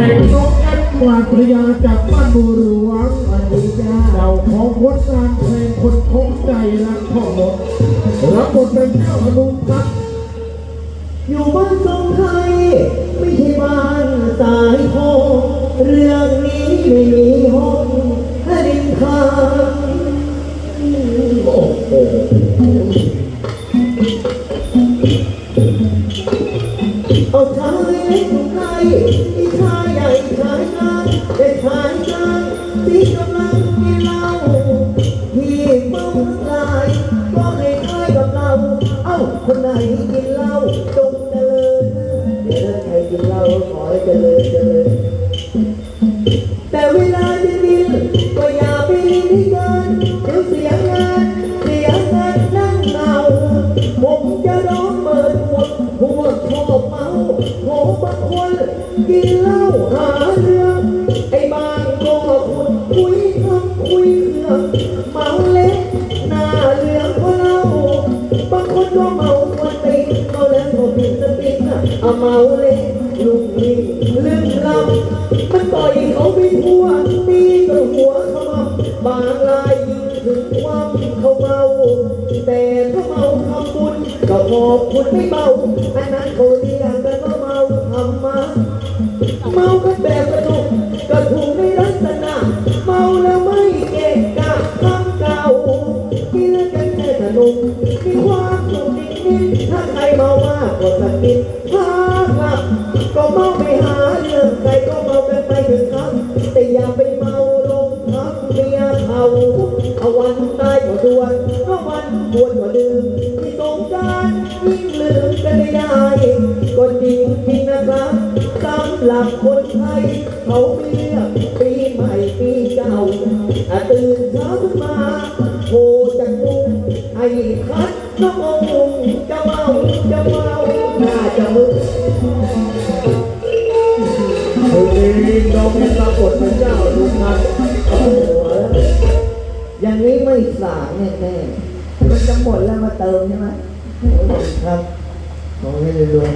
แต่น้องแอดวาภรรยาจากบ้านบัวหลวงสวัสดีจ้าเจ้าของผลงานเพลงคนคงใจรักพ่อรถรับบทเป็นเจ้าอนุครับอยู่บ้านทรงไทยไม่ใช่บ้านสายโคเรื่องนี้ไม่มีห้องให้ดินทางโอ้โหเอาชายเล็กของไทยอีชายใหญ่ ริญเจริญแต่เวลาจะกินก็อย่าไปลิ้นที่เกินเดี๋ยวเสียงานเสียเงินนั่งเมาผมจะร้องเปิดหมดพวกชอบเมาโหบางคนกินเหล้าหาเรื่องไอ้บางก็คุยคุยทำคุยเรื่องเมาเล็กหน้าเหลืองเพราะเหล้าบางคนก็เมาวันตีเอาแล้วก็ผิดสติน่ะเอาเมา มันต่อยเขาไปทั่วตีจนหัวขมับบางรายยิงถึงความเขาเมา แต่ถ้าเมาทำบุญก็ขอบคุณไม่เมาอันนั้นเขาเรียกกันว่าเมาทำมาเมากันแบบสนุกก็ถูกในลักษณะเมาแล้วไม่เกะกะทำเก่ากินกันแค่สนุกมีความสุขนิดๆถ้าใครเมามากก็สะกิดพาหลับ ก็ด่วนก็วันควรกว่าดื่มที่สงกรารยิ่งลืมกันไม่ได้ ก็จริงจริงนะครับสำหรับคนไทยเขาเรียกปีใหม่ปีเก่าอะตื่นเช้าขึ้นมาโทรจากมุงไอ้คัดน้ององจะเมาจะเมาหน้าจะมึนคืนนอน้องรับบทเป็นเจ้าอนุครับ อย่างนี้ไม่สางแน่ๆมันจะหมดแล้วมาเติมใช่ไหมครับ ของให้รวย